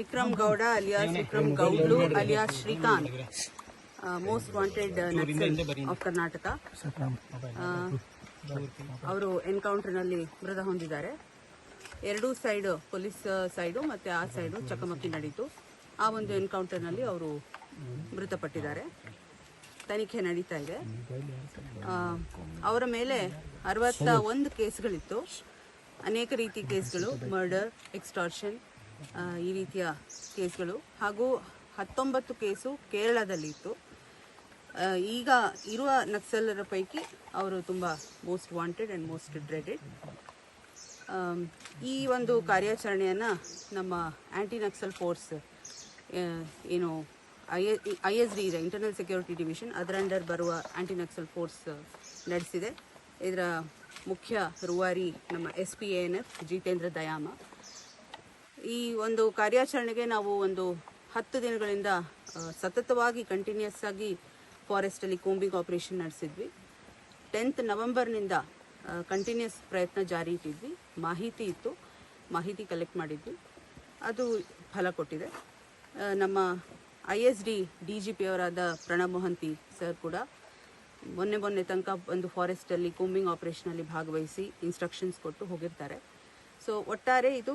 Vikram Gowda alias Vikram Gowdlu alias Srikanth most wanted Naxal of Karnataka. ಅವರು ಎನ್ಕೌಂಟರ್ನಲ್ಲಿ ಮೃತ ಹೊಂದಿದ್ದಾರೆ. ಎರಡೂ ಸೈಡ್ ಪೊಲೀಸ್ ಸೈಡು ಮತ್ತೆ ಆ ಸೈಡು ಚಕಮಕಿ ನಡೀತು. ಆ ಒಂದು ಎನ್ಕೌಂಟರ್ನಲ್ಲಿ ಅವರು ಮೃತಪಟ್ಟಿದ್ದಾರೆ. ತನಿಖೆ ನಡೀತಾ ಇದೆ. ಅವರ ಮೇಲೆ ಅರವತ್ತ ಒಂದು ಕೇಸ್ಗಳಿತ್ತು. ಅನೇಕ ರೀತಿ ಕೇಸ್ಗಳು ಮರ್ಡರ್ ಎಕ್ಸ್ಟಾರ್ಷನ್ ಈ ರೀತಿಯ ಕೇಸ್ಗಳು. ಹಾಗೂ ಹತ್ತೊಂಬತ್ತು ಕೇಸು ಕೇರಳದಲ್ಲಿ ಇತ್ತು ಈಗ ಇರುವ ನಕ್ಸಲರ ಪೈಕಿ ಅವರು ತುಂಬ most wanted and most dreaded. ಈ ಒಂದು ಕಾರ್ಯಾಚರಣೆಯನ್ನು ನಮ್ಮ ಆ್ಯಂಟಿ ನಕ್ಸಲ್ ಫೋರ್ಸ್ ಏನು, ಐ ಐ ಎಸ್ ಡಿ ಇದೆ, ಇಂಟರ್ನಲ್ ಸೆಕ್ಯೂರಿಟಿ ಡಿವಿಷನ್. ಅದರ ಅಂಡರ್ ಬರುವ ಆ್ಯಂಟಿ ನಕ್ಸಲ್ ಫೋರ್ಸ್ ನಡೆಸಿದೆ. ಇದರ ಮುಖ್ಯ ರೂವಾರಿ ನಮ್ಮ S P N F, Jitendra Dayama. ಈ ಒಂದು ಕಾರ್ಯಾಚರಣೆಗೆ ನಾವು ಒಂದು ಹತ್ತು ದಿನಗಳಿಂದ ಸತತವಾಗಿ ಕಂಟಿನ್ಯೂಸ್ ಆಗಿ ಫಾರೆಸ್ಟಲ್ಲಿ ಕೂಂಬಿಂಗ್ ಆಪರೇಷನ್ ನಡೆಸಿದ್ವಿ. ಟೆಂತ್ ನವೆಂಬರ್ನಿಂದ ಕಂಟಿನ್ಯೂಸ್ ಪ್ರಯತ್ನ ಜಾರಿ ಇಟ್ಟಿದ್ವಿ. ಮಾಹಿತಿ ಇತ್ತು. ಮಾಹಿತಿ ಕಲೆಕ್ಟ್ ಮಾಡಿದ್ವಿ. ಅದು ಫಲ ಕೊಟ್ಟಿದೆ. ನಮ್ಮ I S D D G P ಅವರಾದ Pranab Mohanty sir ಕೂಡ ಮೊನ್ನೆ ಮೊನ್ನೆ ತನಕ ಒಂದು ಫಾರೆಸ್ಟಲ್ಲಿ ಕೂಂಬಿಂಗ್ ಆಪರೇಷನಲ್ಲಿ ಭಾಗವಹಿಸಿ ಇನ್ಸ್ಟ್ರಕ್ಷನ್ಸ್ ಕೊಟ್ಟು ಹೋಗಿರ್ತಾರೆ. ಸೊ ಒಟ್ಟಾರೆ ಇದು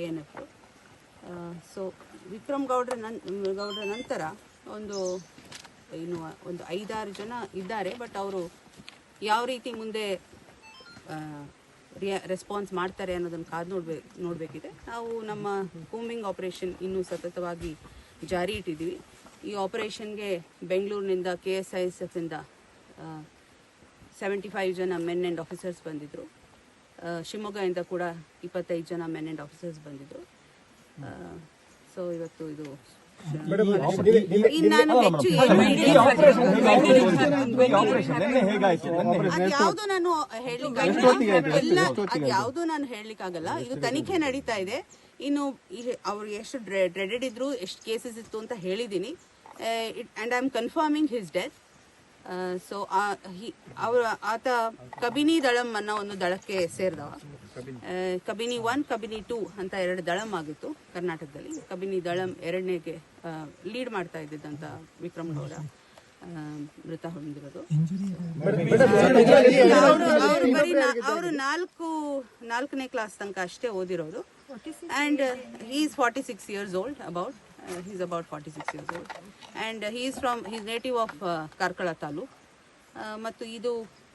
A N F so Vikram ಗೌಡ್ರ ನನ್, ಗೌಡ್ರ ನಂತರ ಒಂದು, ಇನ್ನು ಒಂದು ಐದಾರು ಜನ ಇದ್ದಾರೆ ಬಟ್ ಅವರು ಯಾವ ರೀತಿ ಮುಂದೆ ರೆಸ್ಪಾನ್ಸ್ ಮಾಡ್ತಾರೆ ಅನ್ನೋದನ್ನು ಕಾದು ನೋಡ್ಬೇಕು ನೋಡಬೇಕಿದೆ. ನಾವು ನಮ್ಮ ಕೂಮಿಂಗ್ ಆಪರೇಷನ್ ಇನ್ನೂ ಸತತವಾಗಿ ಜಾರಿ ಇಟ್ಟಿದ್ದೀವಿ. ಈ ಆಪರೇಷನ್ಗೆ ಬೆಂಗಳೂರಿನಿಂದ ಕೆ ಎಸ್ ಐ ಎಸ್ ಎಫಿಂದ ಸೆವೆಂಟಿ ಫೈವ್ ಜನ ಮೆನ್ ಆ್ಯಂಡ್ ಆಫೀಸರ್ಸ್ ಬಂದಿದ್ದರು ಶಿವಮೊಗ್ಗದಿಂದ ಕೂಡ ಇಪ್ಪತ್ತೈದು ಜನ ಮೆನ್ ಆ್ಯಂಡ್ ಆಫೀಸರ್ಸ್ ಬಂದಿದ್ರು. ಸೊ ಇವತ್ತು ಇದು ನಾನು ಹೆಚ್ಚು ಯಾವುದು ನಾನು ಎಲ್ಲ ಯಾವುದು ನಾನು ಹೇಳಲಿಕ್ಕಾಗಲ್ಲ. ಇದು ತನಿಖೆ ನಡೀತಾ ಇದೆ. ಇನ್ನು ಅವ್ರು ಎಷ್ಟು ಡ್ರೆಡೆಡ್ ಇದ್ರು ಎಷ್ಟು ಕೇಸಸ್ ಇತ್ತು ಅಂತ ಹೇಳಿದೀನಿ and I am confirming his death so ಅವರ, ಆತ ಕಬಿನಿ ದಳಂ ಅನ್ನೋ ಒಂದು ದಳಕ್ಕೆ ಸೇರಿದವ. ಕಬಿನಿ ಒನ್ ಕಬಿನಿ ಟೂ ಅಂತ ಎರಡು ದಳಂ ಆಗಿತ್ತು ಕರ್ನಾಟಕದಲ್ಲಿ. ಕಬಿನಿ ದಳಂ ಎರಡನೇಗೆ ಲೀಡ್ ಮಾಡ್ತಾ ಇದ್ದಿದ್ದಂತ ವಿಕ್ರಮ್ ಗೌಡ ಮೃತ ಹೊಂದಿರೋದು. ಅವರು ಅವರು ನಾಲ್ಕು, ನಾಲ್ಕನೇ ಕ್ಲಾಸ್ ತನಕ ಅಷ್ಟೇ ಓದಿರೋದು. And is forty six years old about he is about forty six And uh, and is is from native native of Karkala taluk ಆ, ಮತ್ತು ಇದು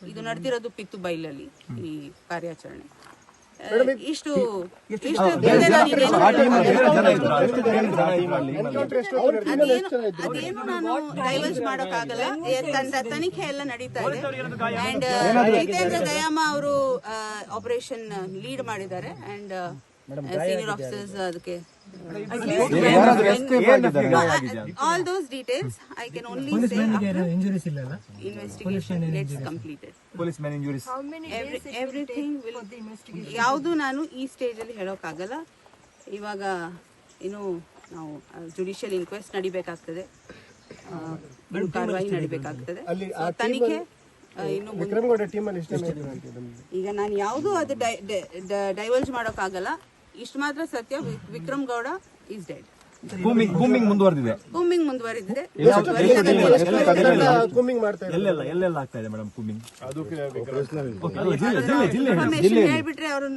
ಇದು ನಡೆದಿರೋದು ಪಿತ್ತು ಬೈಲಲ್ಲಿ ಈ ಕಾರ್ಯಾಚರಣೆ. ಆ, ಇಷ್ಟು ಇಷ್ಟು ಮುಂದೆ ನಾನು ಇನ್ನೇನು ಅದೇನು ಅದೇನು ನಾನು ಡೈವರ್ಜ್ ಮಾಡೋಕ್ಕಾಗಲ್ಲ. ಏ, ತನಿಖೆ ಎಲ್ಲ ನಡೀತಾ ಇದೆ. ಅಂಡ್ ಜಿತೇಂದ್ರ ದಯಾಮ ಅವರು ಆಪರೇಷನ್ ಲೀಡ್ ಮಾಡಿದ್ದಾರೆ. ಅಂಡ್ ಸೀನಿಯರ್ ಆಫೀಸರ್ಸ್ ಅದಕ್ಕೆ. All those details I can only say injuries investigation completed police man injuries everything will ಯಾವುದು ನಾನು ಈ ಸ್ಟೇಜ್ ಅಲ್ಲಿ ಹೇಳೋಕ್ಕಾಗಲ್ಲ. ಇವಾಗ ಏನು ನಾವು ಜುಡಿಷಿಯಲ್ ಇನ್ಕ್ವೆಸ್ಟ್ ನಡಿಬೇಕಾಗ್ತದೆ. ಕಾರ್ಯವಾಹಿ ನಡಿಬೇಕಾಗ್ತದೆ. ತನಿಖೆ ಇನ್ನು ಈಗ ನಾನು ಯಾವುದು ಅದು ಡೈವರ್ಜ್ ಮಾಡೋಕ್ಕಾಗಲ್ಲ. ಇಷ್ಟು ಮಾತ್ರ ಸತ್ಯ. Vikram Gowda is dead. Combing combing ಮುಂದುವರೆದಿದೆ. ಕೂಮಿಂಗ್ ಮಾಡ್ತಾ ಇದ್ರು ಎಲ್ಲೆಲ್ಲ ಎಲ್ಲೆಲ್ಲ ಆಗ್ತಾ ಇದೆ ಮೇಡಮ್ ಕೂಮಿಂಗ್. ಹೇಳ್ಬಿಟ್ರೆ ಅವರು